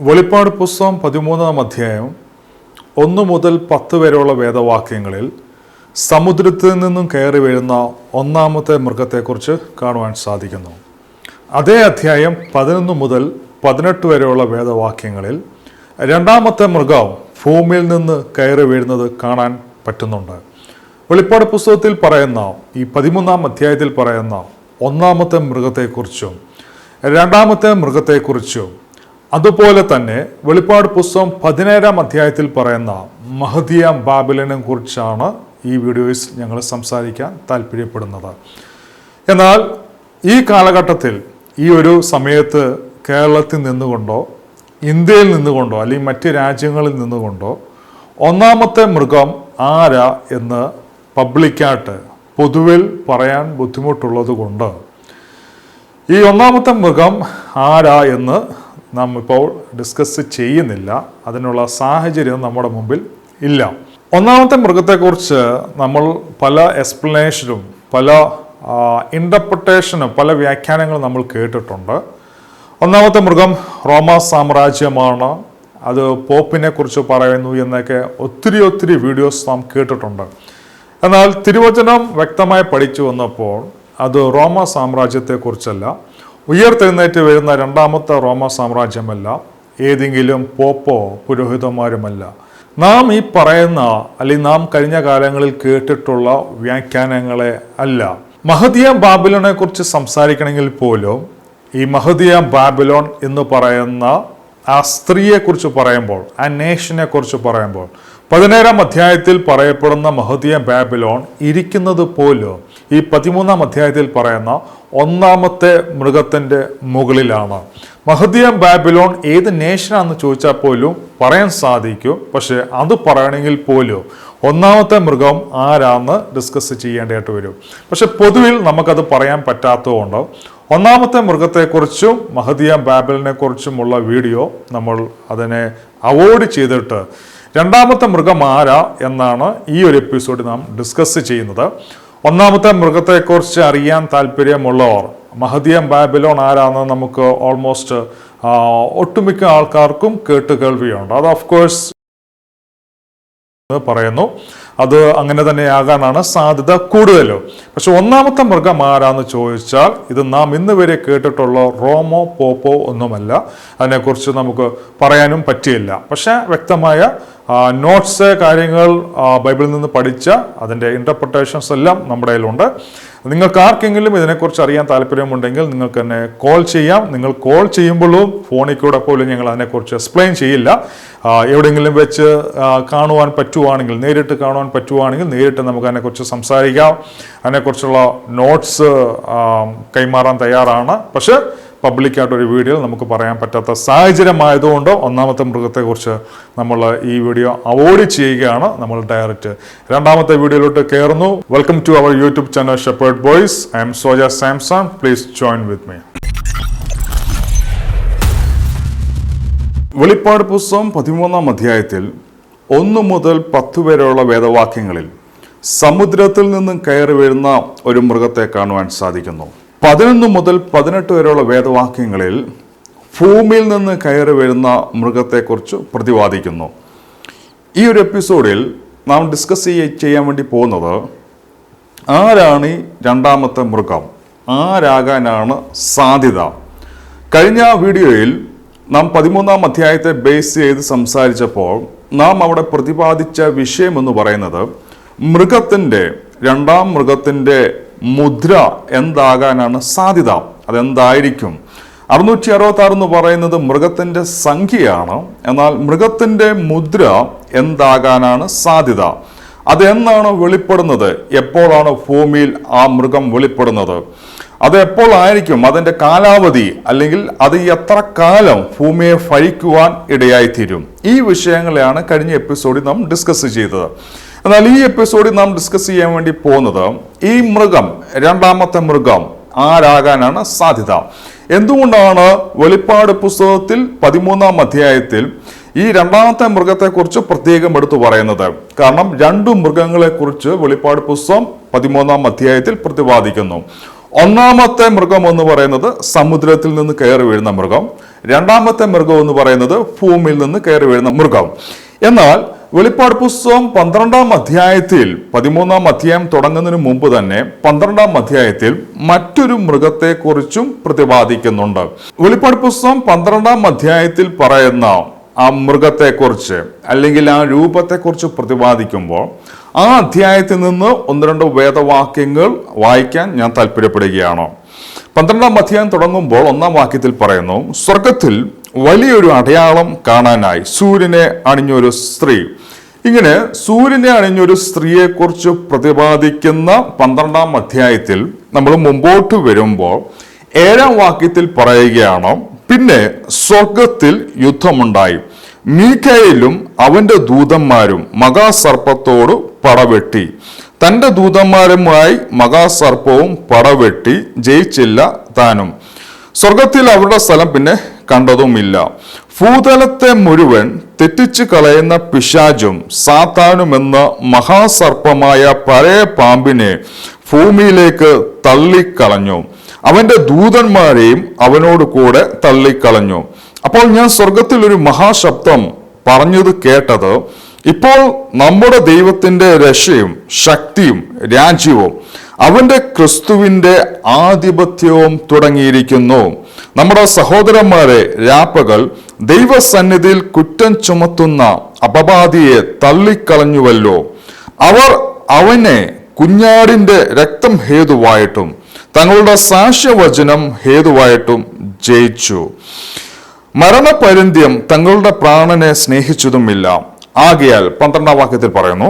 വെളിപ്പാട് പുസ്തകം പതിമൂന്നാം അധ്യായം ഒന്ന് മുതൽ പത്ത് വരെയുള്ള വേദവാക്യങ്ങളിൽ സമുദ്രത്തിൽ നിന്നും കയറി വീഴുന്ന ഒന്നാമത്തെ മൃഗത്തെക്കുറിച്ച് കാണുവാൻ സാധിക്കുന്നു. അതേ അധ്യായം പതിനൊന്ന് മുതൽ പതിനെട്ട് വരെയുള്ള വേദവാക്യങ്ങളിൽ രണ്ടാമത്തെ മൃഗം ഭൂമിയിൽ നിന്ന് കയറി വീഴുന്നത് കാണാൻ പറ്റുന്നുണ്ട്. വെളിപ്പാട് പുസ്തകത്തിൽ പറയുന്ന ഈ പതിമൂന്നാം അധ്യായത്തിൽ പറയുന്ന ഒന്നാമത്തെ മൃഗത്തെക്കുറിച്ചും രണ്ടാമത്തെ മൃഗത്തെക്കുറിച്ചും അതുപോലെ തന്നെ വെളിപ്പാട് പുസ്തകം പതിനേഴാം അധ്യായത്തിൽ പറയുന്ന മഹദിയ ബാബിലിനെ കുറിച്ചാണ് ഈ വീഡിയോയിൽ ഞങ്ങൾ സംസാരിക്കാൻ താല്പര്യപ്പെടുന്നത്. എന്നാൽ ഈ കാലഘട്ടത്തിൽ ഈ ഒരു സമയത്ത് കേരളത്തിൽ നിന്നുകൊണ്ടോ ഇന്ത്യയിൽ നിന്നുകൊണ്ടോ അല്ലെങ്കിൽ മറ്റ് രാജ്യങ്ങളിൽ നിന്നുകൊണ്ടോ ഒന്നാമത്തെ മൃഗം ആരാ എന്ന് പബ്ലിക്കായിട്ട് പൊതുവിൽ പറയാൻ ബുദ്ധിമുട്ടുള്ളത് കൊണ്ട് ഈ ഒന്നാമത്തെ മൃഗം ആരാ എന്ന് നാം ഇപ്പോൾ ഡിസ്കസ് ചെയ്യുന്നില്ല. അതിനുള്ള സാഹചര്യം നമ്മുടെ മുമ്പിൽ ഇല്ല. ഒന്നാമത്തെ മൃഗത്തെക്കുറിച്ച് നമ്മൾ പല എക്സ്പ്ലനേഷനും പല ഇന്റർപ്രിട്ടേഷനും പല വ്യാഖ്യാനങ്ങളും നമ്മൾ കേട്ടിട്ടുണ്ട്. ഒന്നാമത്തെ മൃഗം റോമ സാമ്രാജ്യമാണ്. അത് പോപ്പിനെ കുറിച്ച് പറയുന്നു എന്നൊക്കെ ഒത്തിരി ഒത്തിരി വീഡിയോസ് നാം കേട്ടിട്ടുണ്ട്. എന്നാൽ തിരുവചനം വ്യക്തമായി പഠിച്ചു വന്നപ്പോൾ അത് റോമ സാമ്രാജ്യത്തെക്കുറിച്ചല്ല. ഉയർത്തെഴുന്നേറ്റ് വരുന്ന രണ്ടാമത്തെ റോമ സാമ്രാജ്യമല്ല ഏതെങ്കിലും പോപ്പോ പുരോഹിതന്മാരുമല്ല. നാം ഈ പറയുന്ന അല്ലെങ്കിൽ നാം കഴിഞ്ഞ കാലങ്ങളിൽ കേട്ടിട്ടുള്ള വ്യാഖ്യാനങ്ങളെ അല്ല. മഹദിയ ബാബിലോണെ കുറിച്ച് സംസാരിക്കണമെങ്കിൽ പോലും ഈ മഹദിയ ബാബിലോൺ എന്ന് പറയുന്ന ആ സ്ത്രീയെക്കുറിച്ച് പറയുമ്പോൾ ആ നേഷനെ കുറിച്ച് പറയുമ്പോൾ പതിനേഴാം അധ്യായത്തിൽ പറയപ്പെടുന്ന മഹദിയ ബാബിലോൺ ഇരിക്കുന്നത് പോലും ഈ പതിമൂന്നാം അധ്യായത്തിൽ പറയുന്ന ഒന്നാമത്തെ മൃഗത്തിന്റെ മുകളിലാണ്. മഹദിയ ബാബിലോൺ ഏത് നേഷനാന്ന് ചോദിച്ചാൽ പോലും പറയാൻ സാധിക്കും. പക്ഷേ അത് പറയണമെങ്കിൽ പോലും ഒന്നാമത്തെ മൃഗം ആരാന്ന് ഡിസ്കസ് ചെയ്യേണ്ടതായിട്ട് വരും. പക്ഷെ പൊതുവിൽ നമുക്കത് പറയാൻ പറ്റാത്തതുകൊണ്ട് ഒന്നാമത്തെ മൃഗത്തെക്കുറിച്ചും മഹദിയ ബാബിലിനെ കുറിച്ചുമുള്ള വീഡിയോ നമ്മൾ അതിനെ അവോയ്ഡ് ചെയ്തിട്ട് രണ്ടാമത്തെ മൃഗം ആരാ എന്നാണ് ഈ ഒരു എപ്പിസോഡ് നാം ഡിസ്കസ് ചെയ്യുന്നത്. ഒന്നാമത്തെ മൃഗത്തെക്കുറിച്ച് അറിയാൻ താല്പര്യമുള്ളവർ മഹദിയം ബാബിലോൺ ആരാണെന്ന് നമുക്ക് ഓൾമോസ്റ്റ് ഒട്ടുമിക്ക ആൾക്കാർക്കും കേട്ടുകേൾവിയുണ്ട് അത് ഓഫ് കോഴ്സ് പറയുന്നു. അത് അങ്ങനെ തന്നെ തന്നെയാകാനാണ് സാധ്യത കൂടുതലും. പക്ഷെ ഒന്നാമത്തെ മൃഗം ആരാന്ന് ചോദിച്ചാൽ ഇത് നാം ഇന്ന് വരെ കേട്ടിട്ടുള്ള റോമോ പോപ്പോ ഒന്നുമല്ല. അതിനെക്കുറിച്ച് നമുക്ക് പറയാനും പറ്റിയില്ല. പക്ഷെ വ്യക്തമായ നോട്ട്സ് കാര്യങ്ങൾ ബൈബിളിൽ നിന്ന് പഠിച്ച അതിന്റെ ഇന്റർപ്രിട്ടേഷൻസ് എല്ലാം നമ്മുടെ കയ്യിലുണ്ട്. നിങ്ങൾക്ക് ആർക്കെങ്കിലും ഇതിനെക്കുറിച്ച് അറിയാൻ താല്പര്യമുണ്ടെങ്കിൽ നിങ്ങൾക്ക് എന്നെ കോൾ ചെയ്യാം. നിങ്ങൾ കോൾ ചെയ്യുമ്പോഴും ഫോണിൽ കൂടെ പോലും ഞങ്ങൾ അതിനെക്കുറിച്ച് എക്സ്പ്ലെയിൻ ചെയ്യില്ല. എവിടെയെങ്കിലും വെച്ച് കാണുവാൻ പറ്റുവാണെങ്കിൽ നേരിട്ട് കാണുവാൻ പറ്റുവാണെങ്കിൽ നേരിട്ട് നമുക്ക് അതിനെക്കുറിച്ച് സംസാരിക്കാം. അതിനെക്കുറിച്ചുള്ള നോട്ട്സ് കൈമാറാൻ തയ്യാറാണ്. പക്ഷേ പബ്ലിക്കായിട്ട് ഒരു വീഡിയോ നമുക്ക് പറയാൻ പറ്റാത്ത സാഹചര്യമായതുകൊണ്ട് ഒന്നാമത്തെ മൃഗത്തെക്കുറിച്ച് നമ്മൾ ഈ വീഡിയോ അവോയ്ഡ് ചെയ്യുകയാണ്. നമ്മൾ ഡയറക്റ്റ് രണ്ടാമത്തെ വീഡിയോയിലോട്ട് കയറുന്നു. Welcome to our YouTube channel shepherd boys I am Soja Samson please join with me വെളിപ്പാട് പുസ്തകം പതിമൂന്നാം അധ്യായത്തിൽ ഒന്ന് മുതൽ പത്ത് വരെയുള്ള വേദവാക്യങ്ങളിൽ സമുദ്രത്തിൽ നിന്നും കയറി വരുന്ന ഒരു മൃഗത്തെ കാണുവാൻ സാധിക്കുന്നു. പതിനൊന്ന് മുതൽ പതിനെട്ട് വരെയുള്ള വേദവാക്യങ്ങളിൽ ഭൂമിയിൽ നിന്ന് കയറി വരുന്ന മൃഗത്തെക്കുറിച്ച് പ്രതിപാദിക്കുന്നു. ഈ ഒരു എപ്പിസോഡിൽ നാം ഡിസ്കസ് ചെയ്യാൻ വേണ്ടി പോകുന്നത് ആരാണ് ഈ രണ്ടാമത്തെ മൃഗം? ആരാകാനാണ് സാധ്യത? കഴിഞ്ഞ വീഡിയോയിൽ നാം പതിമൂന്നാം അധ്യായത്തെ ബേസ് ചെയ്ത് സംസാരിച്ചപ്പോൾ നാം അവിടെ പ്രതിപാദിച്ച വിഷയം എന്ന് പറയുന്നത് മൃഗത്തിന്റെ രണ്ടാം മൃഗത്തിന്റെ മുദ്ര എന്താകാനാണ് സാധ്യത. അതെന്തായിരിക്കും? അറുന്നൂറ്റി അറുപത്തി ആറ് എന്ന് പറയുന്നത് മൃഗത്തിന്റെ സംഖ്യയാണ്. എന്നാൽ മൃഗത്തിന്റെ മുദ്ര എന്താകാനാണ് സാധ്യത? അതെന്നാണ് വെളിപ്പെടുന്നത്? എപ്പോഴാണ് ഭൂമിയിൽ ആ മൃഗം വെളിപ്പെടുന്നത്? അത് എപ്പോൾ ആയിരിക്കും? അതിന്റെ കാലാവധി അല്ലെങ്കിൽ അത് എത്ര കാലം ഭൂമിയെ ഫഴിക്കുവാൻ ഇടയായിത്തീരും? ഈ വിഷയങ്ങളെയാണ് കഴിഞ്ഞ എപ്പിസോഡിൽ നാം ഡിസ്കസ് ചെയ്തത്. എന്നാൽ ഈ എപ്പിസോഡിൽ നാം ഡിസ്കസ് ചെയ്യാൻ വേണ്ടി പോകുന്നത് ഈ മൃഗം രണ്ടാമത്തെ മൃഗം ആരാകാനാണ് സാധ്യത? എന്തുകൊണ്ടാണ് വെളിപ്പാട് പുസ്തകത്തിൽ പതിമൂന്നാം അധ്യായത്തിൽ ഈ രണ്ടാമത്തെ മൃഗത്തെക്കുറിച്ച് പ്രത്യേകം എടുത്തു പറയുന്നത്? കാരണം രണ്ടു മൃഗങ്ങളെക്കുറിച്ച് വെളിപ്പാട് പുസ്തകം പതിമൂന്നാം അധ്യായത്തിൽ പ്രതിപാദിക്കുന്നു. ഒന്നാമത്തെ മൃഗം എന്ന് പറയുന്നത് സമുദ്രത്തിൽ നിന്ന് കയറി വീഴുന്ന മൃഗം. രണ്ടാമത്തെ മൃഗം എന്ന് പറയുന്നത് ഭൂമിയിൽ നിന്ന് കയറി വീഴുന്ന മൃഗം. എന്നാൽ വെളിപ്പാട് പുസ്തകം പന്ത്രണ്ടാം അധ്യായത്തിൽ പതിമൂന്നാം അധ്യായം തുടങ്ങുന്നതിന് മുമ്പ് തന്നെ പന്ത്രണ്ടാം അധ്യായത്തിൽ മറ്റൊരു മൃഗത്തെക്കുറിച്ചും പ്രതിപാദിക്കുന്നുണ്ട്. വെളിപ്പാട് പുസ്തകം പന്ത്രണ്ടാം അധ്യായത്തിൽ പറയുന്ന ആ മൃഗത്തെക്കുറിച്ച് അല്ലെങ്കിൽ ആ രൂപത്തെക്കുറിച്ച് പ്രതിപാദിക്കുമ്പോൾ ആ അധ്യായത്തിൽ നിന്ന് ഒന്ന് രണ്ട് വേദവാക്യങ്ങൾ വായിക്കാൻ ഞാൻ താല്പര്യപ്പെടുകയാണ്. പന്ത്രണ്ടാം അധ്യായം തുടങ്ങുമ്പോൾ ഒന്നാം വാക്യത്തിൽ പറയുന്നു സ്വർഗത്തിൽ വലിയൊരു അടയാളം കാണാനായി സൂര്യനെ അണിഞ്ഞൊരു സ്ത്രീ. ഇങ്ങനെ സൂര്യനെ അണിഞ്ഞൊരു സ്ത്രീയെക്കുറിച്ച് പ്രതിപാദിക്കുന്ന പന്ത്രണ്ടാം അധ്യായത്തിൽ നമ്മൾ മുമ്പോട്ട് വരുമ്പോൾ ഏഴാം വാക്യത്തിൽ പറയുകയാണ് പിന്നെ സ്വർഗത്തിൽ യുദ്ധമുണ്ടായി. മീഖയിലും അവന്റെ ദൂതന്മാരും മഹാസർപ്പത്തോട് പടവെട്ടി. തന്റെ ദൂതന്മാരുമായി മഹാസർപ്പവും പടവെട്ടി ജയിച്ചില്ല താനും. സ്വർഗത്തിൽ അവരുടെ സ്ഥലം പിന്നെ കണ്ടതുമില്ല. ഭൂതലത്തെ മുഴുവൻ തെറ്റിച്ചു കളയുന്ന പിശാചും സാത്താനുമെന്ന മഹാസർപ്പമായ പഴയ പാമ്പിനെ ഭൂമിയിലേക്ക് തള്ളിക്കളഞ്ഞു. അവന്റെ ദൂതന്മാരെയും അവനോട് കൂടെ തള്ളിക്കളഞ്ഞു. അപ്പോൾ ഞാൻ സ്വർഗത്തിൽ ഒരു മഹാശബ്ദം പറഞ്ഞത് കേട്ടത് ഇപ്പോൾ നമ്മുടെ ദൈവത്തിന്റെ രക്ഷയും ശക്തിയും രാജ്യവും അവന്റെ ക്രിസ്തുവിന്റെ ആധിപത്യവും തുടങ്ങിയിരിക്കുന്നു. നമ്മുടെ സഹോദരന്മാരെ രാപ്പകൾ ദൈവസന്നിധിയിൽ കുറ്റം ചുമത്തുന്ന അപവാദിയെ തള്ളിക്കളഞ്ഞുവല്ലോ. അവർ അവനെ കുഞ്ഞാടിന്റെ രക്തം ഹേതുവായിട്ടും തങ്ങളുടെ സാക്ഷ്യവചനം ഹേതുവായിട്ടും ജയിച്ചു. മരണപരിന്ത്യം തങ്ങളുടെ പ്രാണനെ സ്നേഹിച്ചതുമില്ല. ആകയാൽ പന്ത്രണ്ടാം വാക്യത്തിൽ പറയുന്നു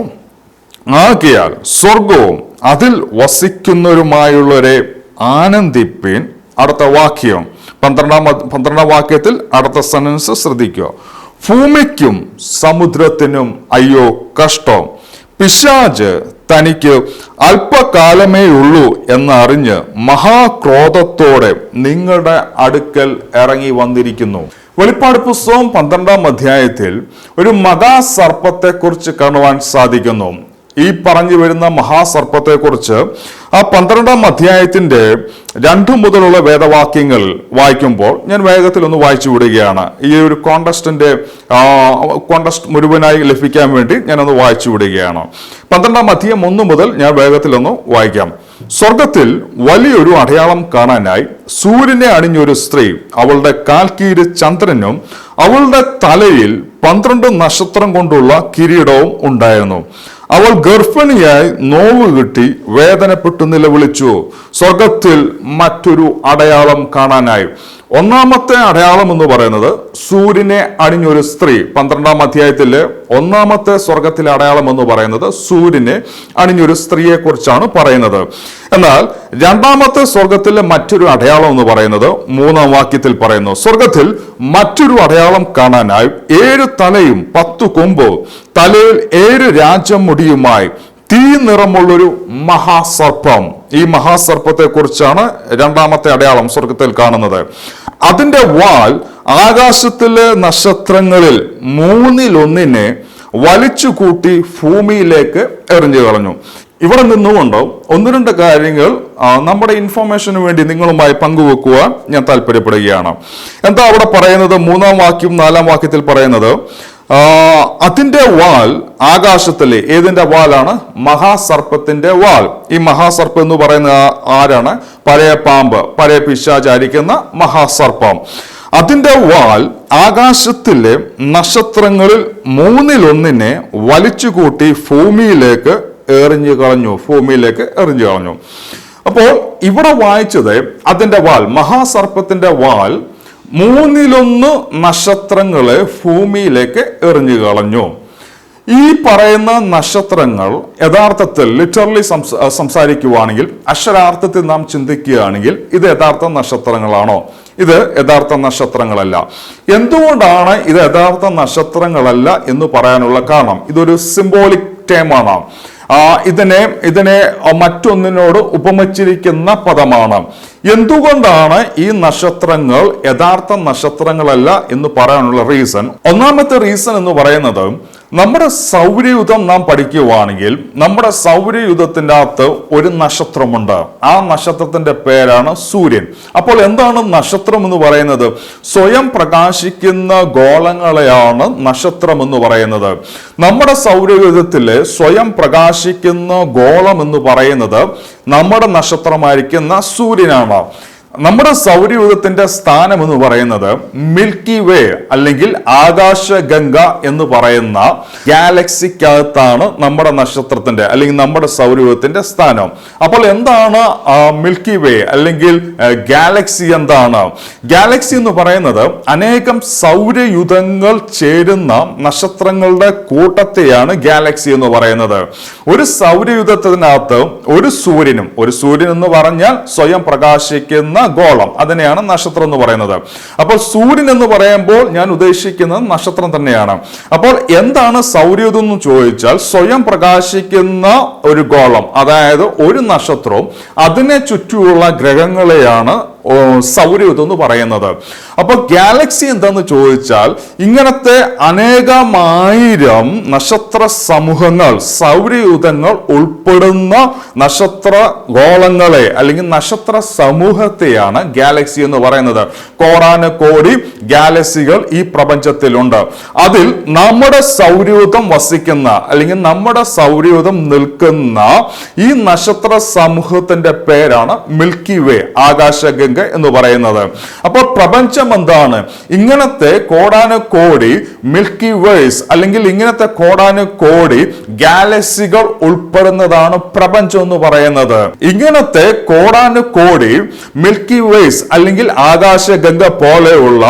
ആകയാൽ സ്വർഗവും അതിൽ വസിക്കുന്നവരുമായുള്ളവരെ ആനന്ദിപ്പിൻ. അടുത്ത വാക്യം പന്ത്രണ്ടാം പന്ത്രണ്ടാം വാക്യത്തിൽ അടുത്ത സെനൻസ് ശ്രദ്ധിക്കുക. ഭൂമിക്കും സമുദ്രത്തിനും അയ്യോ കഷ്ടം. പിശാജ് തനിക്ക് അല്പകാലമേ ഉള്ളൂ എന്നറിഞ്ഞ് മഹാക്രോധത്തോടെ നിങ്ങളുടെ അടുക്കൽ ഇറങ്ങി വന്നിരിക്കുന്നു. വെളിപ്പാട് പുസ്തകം പന്ത്രണ്ടാം അധ്യായത്തിൽ ഒരു മഹാസർപ്പത്തെക്കുറിച്ച് കാണുവാൻ സാധിക്കുന്നു. ഈ പറഞ്ഞു വരുന്ന മഹാസർപ്പത്തെക്കുറിച്ച് ആ പന്ത്രണ്ടാം അധ്യായത്തിന്റെ രണ്ടു മുതലുള്ള വേദവാക്യങ്ങൾ വായിക്കുമ്പോൾ ഞാൻ വേഗത്തിൽ ഒന്ന് വായിച്ചു വിടുകയാണ്. ഈ ഒരു കോണ്ടസ്റ്റിന്റെ കോണ്ടസ്റ്റ് മുഴുവനായി ലഭിക്കാൻ വേണ്ടി ഞാനൊന്ന് വായിച്ചു വിടുകയാണ്. പന്ത്രണ്ടാം അധ്യായം ഒന്ന് മുതൽ ഞാൻ വേഗത്തിൽ ഒന്ന് വായിക്കാം. സ്വർഗത്തിൽ വലിയൊരു അടയാളം കാണാനായി സൂര്യനെ അണിഞ്ഞൊരു സ്ത്രീ അവളുടെ കാൽക്കീര് ചന്ദ്രനും അവളുടെ തലയിൽ പന്ത്രണ്ട് നക്ഷത്രം കൊണ്ടുള്ള കിരീടവും ഉണ്ടായിരുന്നു. അവൾ ഗർഭിണിയായി നോവ് കിട്ടി വേദനപ്പെട്ടു നിലവിളിച്ചു. സ്വർഗത്തിൽ മറ്റൊരു അടയാളം കാണാനായി ഒന്നാമത്തെ അടയാളം എന്ന് പറയുന്നത് സൂര്യനെ അണിഞ്ഞൊരു സ്ത്രീ. പന്ത്രണ്ടാം അധ്യായത്തിലെ ഒന്നാമത്തെ സ്വർഗത്തിലെ അടയാളം എന്ന് പറയുന്നത് സൂര്യനെ അണിഞ്ഞൊരു സ്ത്രീയെ കുറിച്ചാണ് പറയുന്നത്. എന്നാൽ രണ്ടാമത്തെ സ്വർഗത്തിലെ മറ്റൊരു അടയാളം എന്ന് പറയുന്നത് മൂന്നാം വാക്യത്തിൽ പറയുന്നു സ്വർഗത്തിൽ മറ്റൊരു അടയാളം കാണാനായി ഏഴ് തലയും പത്തു കൊമ്പോ തലയിൽ ഏഴ് രാജ്യം മുടിയുമായി തീ നിറമുള്ളൊരു മഹാസർപ്പം. ഈ മഹാസർപ്പത്തെ കുറിച്ചാണ് രണ്ടാമത്തെ അടയാളം സ്വർഗത്തിൽ കാണുന്നത്. അതിന്റെ വാൽ ആകാശത്തിലെ നക്ഷത്രങ്ങളിൽ മൂന്നിലൊന്നിനെ വലിച്ചു കൂട്ടി ഭൂമിയിലേക്ക് എറിഞ്ഞു കളഞ്ഞു. ഇവിടെ നിന്നുകൊണ്ട്? ഒന്ന് രണ്ട് കാര്യങ്ങൾ നമ്മുടെ ഇൻഫോർമേഷന് വേണ്ടി നിങ്ങളുമായി പങ്കുവെക്കുവാൻ ഞാൻ താല്പര്യപ്പെടുകയാണ്. എന്താ അവിടെ പറയുന്നത്? മൂന്നാം വാക്യം നാലാം വാക്യത്തിൽ പറയുന്നത് ആ, അതിന്റെ വാൽ ആകാശത്തിലെ ഏതിന്റെ വാലാണ്? മഹാസർപ്പത്തിന്റെ വാൽ. ഈ മഹാസർപ്പം എന്ന് പറയുന്ന ആരാണ്? പഴയ പാമ്പ് പഴയ പിശാചാരിക്കുന്ന മഹാസർപ്പം. അതിന്റെ വാൽ ആകാശത്തിലെ നക്ഷത്രങ്ങളിൽ മൂന്നിലൊന്നിനെ വലിച്ചുകൂട്ടി ഭൂമിയിലേക്ക് എറിഞ്ഞു കളഞ്ഞു ഭൂമിയിലേക്ക് എറിഞ്ഞു കളഞ്ഞു. അപ്പോൾ ഇവിടെ വായിച്ചത് അതിന്റെ വാൽ മഹാസർപ്പത്തിന്റെ വാൽ മൂന്നിലൊന്ന് നക്ഷത്രങ്ങളെ ഭൂമിയിലേക്ക് എറിഞ്ഞു കളഞ്ഞു. ഈ പറയുന്ന നക്ഷത്രങ്ങൾ യഥാർത്ഥത്തിൽ ലിറ്ററലി സംസാരിക്കുവാണെങ്കിൽ അക്ഷരാർത്ഥത്തിൽ നാം ചിന്തിക്കുകയാണെങ്കിൽ ഇത് യഥാർത്ഥ നക്ഷത്രങ്ങളാണോ? ഇത് യഥാർത്ഥ നക്ഷത്രങ്ങളല്ല. എന്തുകൊണ്ടാണ് ഇത് യഥാർത്ഥ നക്ഷത്രങ്ങളല്ല എന്ന് പറയാനുള്ള കാരണം? ഇതൊരു സിംബോളിക് ടേമാണ്. ഇതിനെ ഇതിനെ മറ്റൊന്നിനോട് ഉപമിച്ചിരിക്കുന്ന പദമാണ്. എന്തുകൊണ്ടാണ് ഈ നക്ഷത്രങ്ങൾ യഥാർത്ഥ നക്ഷത്രങ്ങളല്ല എന്ന് പറയാനുള്ള റീസൺ ഒന്നാമത്തെ റീസൺ എന്ന് പറയുന്നത് നമ്മുടെ സൗരയുധം നാം പഠിക്കുവാണെങ്കിൽ നമ്മുടെ സൗരയുധത്തിന്റെ അകത്ത് ഒരു നക്ഷത്രമുണ്ട്. ആ നക്ഷത്രത്തിന്റെ പേരാണ് സൂര്യൻ. അപ്പോൾ എന്താണ് നക്ഷത്രം എന്ന് പറയുന്നത്? സ്വയം പ്രകാശിക്കുന്ന ഗോളങ്ങളെയാണ് നക്ഷത്രം എന്ന് പറയുന്നത്. നമ്മുടെ സൗരയുധത്തിലെ സ്വയം പ്രകാശിക്കുന്ന ഗോളം എന്ന് പറയുന്നത് നമ്മുടെ നക്ഷത്രമായിരിക്കുന്ന സൂര്യനാണ്. നമ്മുടെ സൗരയൂഥത്തിന്റെ സ്ഥാനം എന്ന് പറയുന്നത് മിൽക്കി വേ അല്ലെങ്കിൽ ആകാശഗംഗ എന്ന് പറയുന്ന ഗാലക്സിക്കകത്താണ് നമ്മുടെ നക്ഷത്രത്തിന്റെ അല്ലെങ്കിൽ നമ്മുടെ സൗരയൂഥത്തിന്റെ സ്ഥാനം. അപ്പോൾ എന്താണ് മിൽക്കി വേ അല്ലെങ്കിൽ ഗാലക്സി എന്താണ്? ഗാലക്സി എന്ന് പറയുന്നത് അനേകം സൗരയുധങ്ങൾ ചേരുന്ന നക്ഷത്രങ്ങളുടെ കൂട്ടത്തെയാണ് ഗാലക്സി എന്ന് പറയുന്നത്. ഒരു സൗരയുധത്തിനകത്ത് ഒരു സൂര്യനും ഒരു സൂര്യൻ എന്ന് പറഞ്ഞാൽ സ്വയം പ്രകാശിക്കുന്ന ഗോളം. അതിനെയാണ് നക്ഷത്രം എന്ന് പറയുന്നത്. അപ്പോൾ സൂര്യൻ എന്ന് പറയുമ്പോൾ ഞാൻ ഉദ്ദേശിക്കുന്നത് നക്ഷത്രം തന്നെയാണ്. അപ്പോൾ എന്താണ് സൗര്യം എന്ന് ചോദിച്ചാൽ സ്വയം പ്രകാശിക്കുന്ന ഒരു ഗോളം അതായത് ഒരു നക്ഷത്രവും അതിനെ ചുറ്റുമുള്ള ഗ്രഹങ്ങളെയാണ് സൗരയുധം എന്ന് പറയുന്നത്. അപ്പോൾ ഗാലക്സി എന്താന്ന് ചോദിച്ചാൽ ഇങ്ങനത്തെ അനേകമായിരം നക്ഷത്ര സമൂഹങ്ങൾ സൗരയുധങ്ങൾ ഉൾപ്പെടുന്ന നക്ഷത്ര ഗോളങ്ങളെ അല്ലെങ്കിൽ നക്ഷത്ര സമൂഹത്തെയാണ് ഗാലക്സി എന്ന് പറയുന്നത്. കോടാനുകോടി ഗാലക്സികൾ ഈ പ്രപഞ്ചത്തിലുണ്ട്. അതിൽ നമ്മുടെ സൗരയൂഥം വസിക്കുന്ന അല്ലെങ്കിൽ നമ്മുടെ സൗരയൂഥം നിൽക്കുന്ന ഈ നക്ഷത്ര സമൂഹത്തിന്റെ പേരാണ് മിൽക്കി വേ ആകാശഗംഗ എന്ന് പറയുന്നത്. അപ്പോൾ പ്രപഞ്ചം എന്താണ്? ഇങ്ങനത്തെ കോടാനുകോടി മിൽക്കി വേഴ്സ് അല്ലെങ്കിൽ ഇങ്ങനത്തെ കോടാനുകോടി ഗാലക്സികൾ ഉൾപ്പെടുന്നതാണ് പ്രപഞ്ചം എന്ന് പറയുന്നത്. ഇങ്ങനത്തെ കോടാനുകോടി മിൽക്കി വേഴ്സ് അല്ലെങ്കിൽ ആകാശഗംഗ പോലെയുള്ള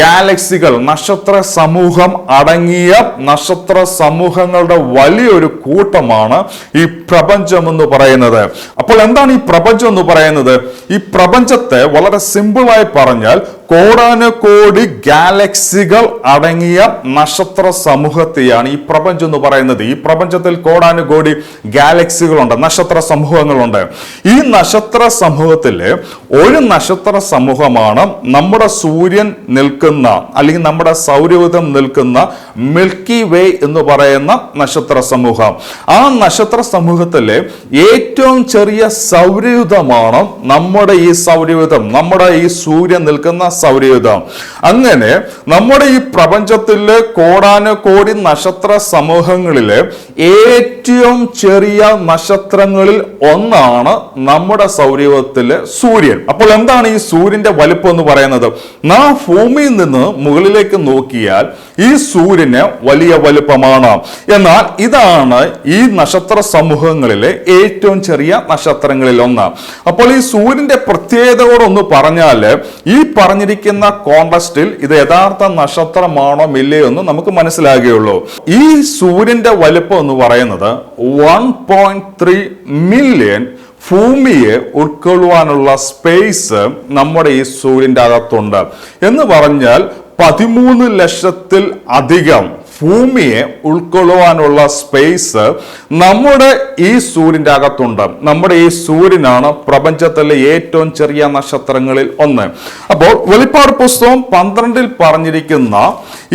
ഗാലക്സികൾ നക്ഷത്ര സമൂഹം അടങ്ങിയ നക്ഷത്ര സമൂഹങ്ങളുടെ വലിയൊരു കൂട്ടമാണ് ഈ പ്രപഞ്ചം എന്ന് പറയുന്നത്. അപ്പോൾ എന്താണ് ഈ പ്രപഞ്ചം എന്ന് പറയുന്നത്? ഈ പ്രപഞ്ചത്തെ വളരെ സിമ്പിളായി പറഞ്ഞാൽ കോടാനുകോടി ഗാലക്സികൾ അടങ്ങിയ നക്ഷത്ര സമൂഹത്തെയാണ് ഈ പ്രപഞ്ചം എന്ന് പറയുന്നത്. ഈ പ്രപഞ്ചത്തിൽ കോടാനുകോടി ഗാലക്സികളുണ്ട് നക്ഷത്ര സമൂഹങ്ങളുണ്ട്. ഈ നക്ഷത്ര സമൂഹത്തിലെ ഒരു നക്ഷത്ര സമൂഹമാണ് നമ്മുടെ സൂര്യൻ നിൽക്കുന്ന അല്ലെങ്കിൽ നമ്മുടെ സൗരയൂഥം നിൽക്കുന്ന മിൽക്കി വേ എന്ന് പറയുന്ന നക്ഷത്ര സമൂഹം. ആ നക്ഷത്ര സമൂഹത്തിലെ ഏറ്റവും ചെറിയ സൗരയൂഥമാണ് നമ്മുടെ ഈ സൗരയൂഥം നമ്മുടെ ഈ സൂര്യൻ നിൽക്കുന്ന സൗരയൂഥം അങ്ങനെ നമ്മുടെ ഈ പ്രപഞ്ചത്തിലെ കോടാനുകോടി നക്ഷത്ര സമൂഹങ്ങളിലെ ഏറ്റവും ചെറിയ നക്ഷത്രങ്ങളിൽ ഒന്നാണ് നമ്മുടെ സൗരയുധത്തിലെ സൂര്യൻ. അപ്പോൾ എന്താണ് ഈ സൂര്യന്റെ വലിപ്പം എന്ന് പറയുന്നത്? നാം ഭൂമിയിൽ നിന്ന് മുകളിലേക്ക് നോക്കിയാൽ ഈ സൂര്യന് വലിയ വലുപ്പമാണ്. എന്നാൽ ഇതാണ് ഈ നക്ഷത്ര സമൂഹങ്ങളിലെ ഏറ്റവും ചെറിയ നക്ഷത്രങ്ങളിൽ ഒന്ന്. അപ്പോൾ ഈ സൂര്യന്റെ പ്രത്യേകതയോടൊന്ന് പറഞ്ഞാൽ ഈ പറഞ്ഞിരിക്കുന്ന കോണ്ടസ്റ്റിൽ ഇത് യഥാർത്ഥ നക്ഷത്രമാണോ ഇല്ലയോ എന്ന് നമുക്ക് മനസ്സിലാകുകയുള്ളൂ. ഈ സൂര്യന്റെ വലിപ്പം എന്ന് പറയുന്നത് വൺ പോയിന്റ് ത്രീ മില്യൺ ഭൂമിയെ ഉൾക്കൊള്ളുവാനുള്ള സ്പേസ് നമ്മുടെ ഈ സൂര്യന്റെ അകത്തുണ്ട്. എന്ന് പറഞ്ഞാൽ പതിമൂന്ന് ലക്ഷത്തിൽ അധികം ഭൂമിയെ ഉൾക്കൊള്ളുവാനുള്ള സ്പേസ് നമ്മുടെ ഈ സൂര്യന്റെ അകത്തുണ്ട്. നമ്മുടെ ഈ സൂര്യനാണ് പ്രപഞ്ചത്തിലെ ഏറ്റവും ചെറിയ നക്ഷത്രങ്ങളിൽ ഒന്ന്. അപ്പോൾ വെളിപ്പാട് പുസ്തകം പന്ത്രണ്ടിൽ പറഞ്ഞിരിക്കുന്ന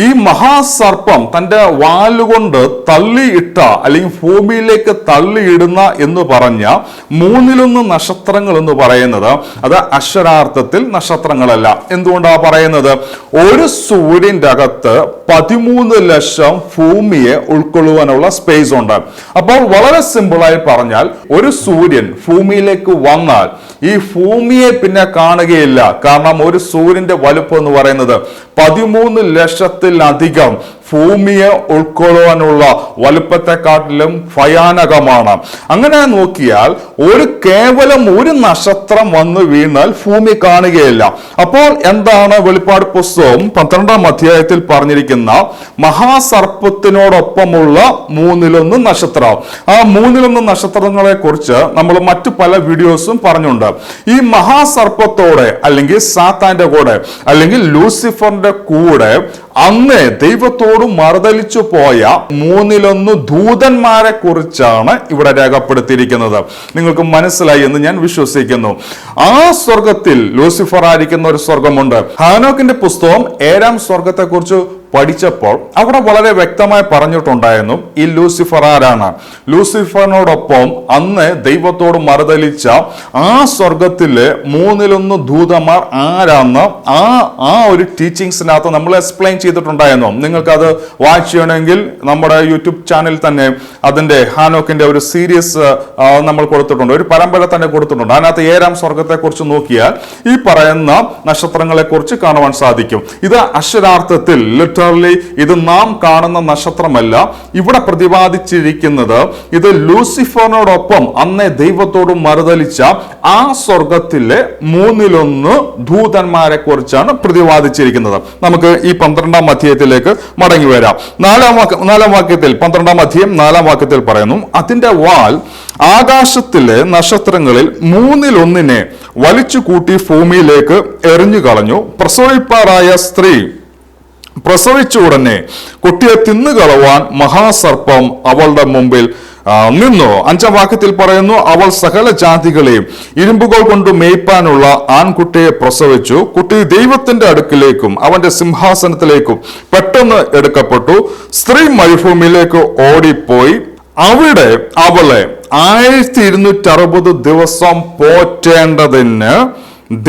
ഈ മഹാസർപ്പം തന്റെ വാലുകൊണ്ട് തള്ളിയിട്ട അല്ലെങ്കിൽ ഭൂമിയിലേക്ക് തള്ളിയിടുന്ന എന്ന് പറഞ്ഞ മൂന്നിലൊന്ന് നക്ഷത്രങ്ങൾ എന്ന് പറയുന്നത് അത് അക്ഷരാർത്ഥത്തിൽ നക്ഷത്രങ്ങളല്ല. എന്തുകൊണ്ടാണ് പറയുന്നത്? ഒരു സൂര്യന്റെ അകത്ത് പതിമൂന്ന് ലക്ഷം ഭൂമിയെ ഉൾക്കൊള്ളുവാനുള്ള സ്പേസ് ഉണ്ട്. അപ്പോൾ വളരെ സിമ്പിളായി പറഞ്ഞാൽ ഒരു സൂര്യൻ ഭൂമിയിലേക്ക് വന്നാൽ ഈ ഭൂമിയെ പിന്നെ കാണുകയില്ല. കാരണം ഒരു സൂര്യന്റെ വലുപ്പം എന്ന് പറയുന്നത് പതിമൂന്ന് ലക്ഷത്തിലധികം ഭൂമിയെ ഉൾക്കൊള്ളുവാനുള്ള വലുപ്പത്തെക്കാട്ടിലും ഭയാനകമാണ്. അങ്ങനെ നോക്കിയാൽ ഒരു കേവലം ഒരു നക്ഷത്രം വന്നു വീണാൽ ഭൂമി കാണുകയില്ല. അപ്പോൾ എന്താണ് വെളിപ്പാട് പുസ്തകം പന്ത്രണ്ടാം അധ്യായത്തിൽ പറഞ്ഞിരിക്കുന്ന മഹാസർപ്പത്തിനോടൊപ്പമുള്ള മൂന്നിലൊന്ന് നക്ഷത്രം. ആ മൂന്നിലൊന്ന് നക്ഷത്രങ്ങളെ കുറിച്ച് നമ്മൾ മറ്റു പല വീഡിയോസും പറഞ്ഞുണ്ട്. ഈ മഹാസർപ്പത്തോടെ അല്ലെങ്കിൽ സാത്താന്റെ കൂടെ അല്ലെങ്കിൽ ലൂസിഫറിന്റെ കൂടെ അന്ന് ദൈവത്തോട് മറുതലിച്ചു പോയ മൂന്നിലൊന്ന് ദൂതന്മാരെ കുറിച്ചാണ് ഇവിടെ രേഖപ്പെടുത്തിയിരിക്കുന്നത്. നിങ്ങൾക്ക് മനസ്സിലായി എന്ന് ഞാൻ വിശ്വസിക്കുന്നു. ആ സ്വർഗത്തിൽ ലൂസിഫർ ആയിരിക്കുന്ന ഒരു സ്വർഗമുണ്ട് ഹാനോക്കിന്റെ പുസ്തകം ഏഴാം സ്വർഗത്തെ കുറിച്ച് പഠിച്ചപ്പോൾ അവിടെ വളരെ വ്യക്തമായി പറഞ്ഞിട്ടുണ്ടായിരുന്നു ഈ ലൂസിഫർ ആരാണ് ലൂസിഫറിനോടൊപ്പം അന്ന് ദൈവത്തോട് മറുതലിച്ച ആ സ്വർഗത്തിലെ മൂന്നിലൊന്ന് ദൂതമാർ ആരാന്ന് ആ ആ ഒരു ടീച്ചിങ്സിനകത്ത് നമ്മൾ എക്സ്പ്ലെയിൻ ചെയ്തിട്ടുണ്ടായിരുന്നു. നിങ്ങൾക്കത് വാച്ച് ചെയ്യണമെങ്കിൽ നമ്മുടെ യൂട്യൂബ് ചാനൽ തന്നെ അതിന്റെ ഹാനോക്കിന്റെ ഒരു സീരിയസ് നമ്മൾ കൊടുത്തിട്ടുണ്ട്. ഒരു പരമ്പര തന്നെ കൊടുത്തിട്ടുണ്ട്. അതിനകത്ത് ഏഴാം സ്വർഗത്തെ കുറിച്ച് നോക്കിയാൽ ഈ പറയുന്ന നക്ഷത്രങ്ങളെ കുറിച്ച് കാണുവാൻ സാധിക്കും. ഇത് അക്ഷരാർത്ഥത്തിൽ ലിറ്ററലി ഇത് നാം കാണുന്ന നക്ഷത്രമല്ല. ഇവിടെ പ്രതിപാദിച്ചിരിക്കുന്നത് ഇത് ലൂസിഫറിനോടൊപ്പം അന്നേ ദൈവത്തോടും മറുതലിച്ച ആ സ്വർഗത്തിലെ മൂന്നിലൊന്ന് ദൂതന്മാരെ കുറിച്ചാണ് പ്രതിപാദിച്ചിരിക്കുന്നത്. നമുക്ക് ഈ പന്ത്രണ്ടാം അധ്യായത്തിലേക്ക് മടങ്ങി വരാം. നാലാം വാക്യ നാലാം വാക്യത്തിൽ പന്ത്രണ്ടാം അധ്യായം നാലാം വാക്യത്തിൽ പറയുന്നു അതിന്റെ വാൽ ആകാശത്തിലെ നക്ഷത്രങ്ങളിൽ മൂന്നിലൊന്നിനെ വലിച്ചു കൂട്ടി ഭൂമിയിലേക്ക് എറിഞ്ഞു കളഞ്ഞു പ്രസവിപ്പാറായ സ്ത്രീ പ്രസവിച്ച ഉടനെ കുട്ടിയെ തിന്നുകളവാൻ മഹാസർപ്പം അവളുടെ മുമ്പിൽ നിന്നു. അഞ്ചാം വാക്യത്തിൽ പറയുന്നു അവൾ സകല ജാതികളെയും ഇരുമ്പുകൾ കൊണ്ട് മേയ്പ്പാനുള്ള ആൺകുട്ടിയെ പ്രസവിച്ചു. കുട്ടി ദൈവത്തിന്റെ അടുക്കിലേക്കും അവന്റെ സിംഹാസനത്തിലേക്കും പെട്ടെന്ന് എടുക്കപ്പെട്ടു. സ്ത്രീ മരുഭൂമിയിലേക്ക് ഓടിപ്പോയി. അവിടെ അവളെ ആയിരത്തി ഇരുന്നൂറ്റി അറുപത് ദിവസം പോറ്റേണ്ടതിന്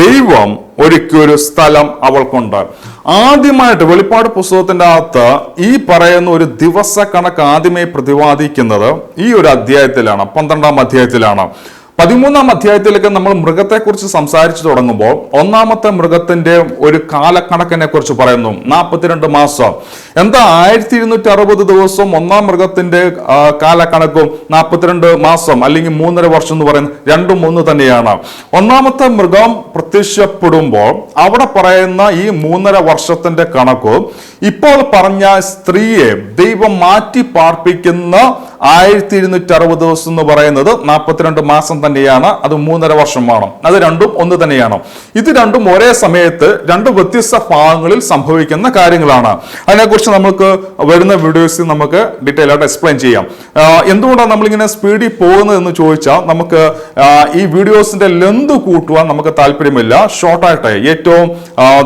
ദൈവം ഒരുക്കിയൊരു സ്ഥലം അവൾക്കുണ്ട്. ആദ്യമായിട്ട് വെളിപ്പാട് പുസ്തകത്തിന്റെ അകത്ത് ഈ പറയുന്ന ഒരു ദിവസ കണക്ക് ആദ്യമേ പ്രതിപാദിക്കുന്നത് ഈ ഒരു അധ്യായത്തിലാണ് പന്ത്രണ്ടാം അധ്യായത്തിലാണ്. പതിമൂന്നാം അധ്യായത്തിലേക്ക് നമ്മൾ മൃഗത്തെക്കുറിച്ച് സംസാരിച്ചു തുടങ്ങുമ്പോൾ ഒന്നാമത്തെ മൃഗത്തിന്റെ ഒരു കാലക്കണക്കിനെ കുറിച്ച് പറയുന്നു. നാൽപ്പത്തിരണ്ട് മാസം. എന്താ ആയിരത്തി ഇരുന്നൂറ്റി അറുപത് ദിവസം ഒന്നാം മൃഗത്തിന്റെ കാലക്കണക്കും നാൽപ്പത്തിരണ്ട് മാസം അല്ലെങ്കിൽ മൂന്നര വർഷം എന്ന് പറയുന്നത് രണ്ടും ഒന്ന് തന്നെയാണ്. ഒന്നാമത്തെ മൃഗം പ്രത്യക്ഷപ്പെടുമ്പോൾ അവിടെ പറയുന്ന ഈ മൂന്നര വർഷത്തിന്റെ കണക്കും ഇപ്പോൾ പറഞ്ഞ സ്ത്രീയെ ദൈവം മാറ്റി പാർപ്പിക്കുന്ന ആയിരത്തി ഇരുന്നൂറ്റി അറുപത് ദിവസം എന്ന് പറയുന്നത് നാൽപ്പത്തിരണ്ട് മാസം തന്നെയാണ്. അത് മൂന്നര വർഷമാണ് അത് രണ്ടും ഒന്ന് തന്നെയാണ്. ഇത് രണ്ടും ഒരേ സമയത്ത് രണ്ട് വ്യത്യസ്ത ഭാഗങ്ങളിൽ സംഭവിക്കുന്ന കാര്യങ്ങളാണ്. അതിനെക്കുറിച്ച് നമുക്ക് വരുന്ന വീഡിയോസിൽ നമുക്ക് ഡീറ്റെയിൽ ആയിട്ട് എക്സ്പ്ലെയിൻ ചെയ്യാം. എന്തുകൊണ്ടാണ് നമ്മളിങ്ങനെ സ്പീഡിൽ പോകുന്നത് എന്ന് ചോദിച്ചാൽ നമുക്ക് ഈ വീഡിയോസിന്റെ ലെന്ത് കൂട്ടുവാൻ നമുക്ക് താല്പര്യമില്ല. ഷോർട്ടായിട്ട് ഏറ്റവും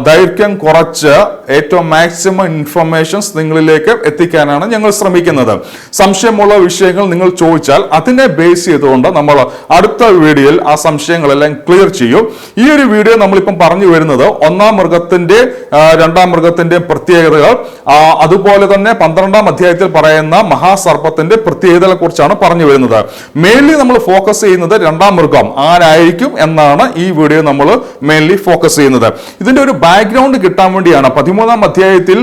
ദൈർഘ്യം കുറച്ച് ഏറ്റവും മാക്സിമം ഇൻഫർമേഷൻസ് നിങ്ങളിലേക്ക് എത്തിക്കാനാണ് ഞങ്ങൾ ശ്രമിക്കുന്നത്. സംശയമുള്ള വിഷയങ്ങൾ നിങ്ങൾ ചോദിച്ചാൽ അതിനെ ബേസ് ചെയ്തുകൊണ്ട് നമ്മൾ അടുത്ത വീഡിയോയിൽ ആ സംശയങ്ങളെല്ലാം ക്ലിയർ ചെയ്യും. ഈ ഒരു വീഡിയോ നമ്മളിപ്പം പറഞ്ഞു വരുന്നത് ഒന്നാം മൃഗത്തിന്റെ രണ്ടാം മൃഗത്തിന്റെ പ്രത്യേകതകൾ. അതുപോലെ തന്നെ പന്ത്രണ്ടാം അധ്യായത്തിൽ പറയുന്ന മഹാസർപ്പത്തിന്റെ പ്രത്യേകതകളെ കുറിച്ചാണ് പറഞ്ഞു വരുന്നത്. മെയിൻലി നമ്മൾ ഫോക്കസ് ചെയ്യുന്നത് രണ്ടാം മൃഗം ആരായിരിക്കും എന്നാണ് ഈ വീഡിയോ നമ്മൾ മെയിൻലി ഫോക്കസ് ചെയ്യുന്നത്. ഇതിന്റെ ഒരു ബാക്ക്ഗ്രൗണ്ട് കിട്ടാൻ വേണ്ടിയാണ് പതിമൂന്നാം അധ്യായത്തിൽ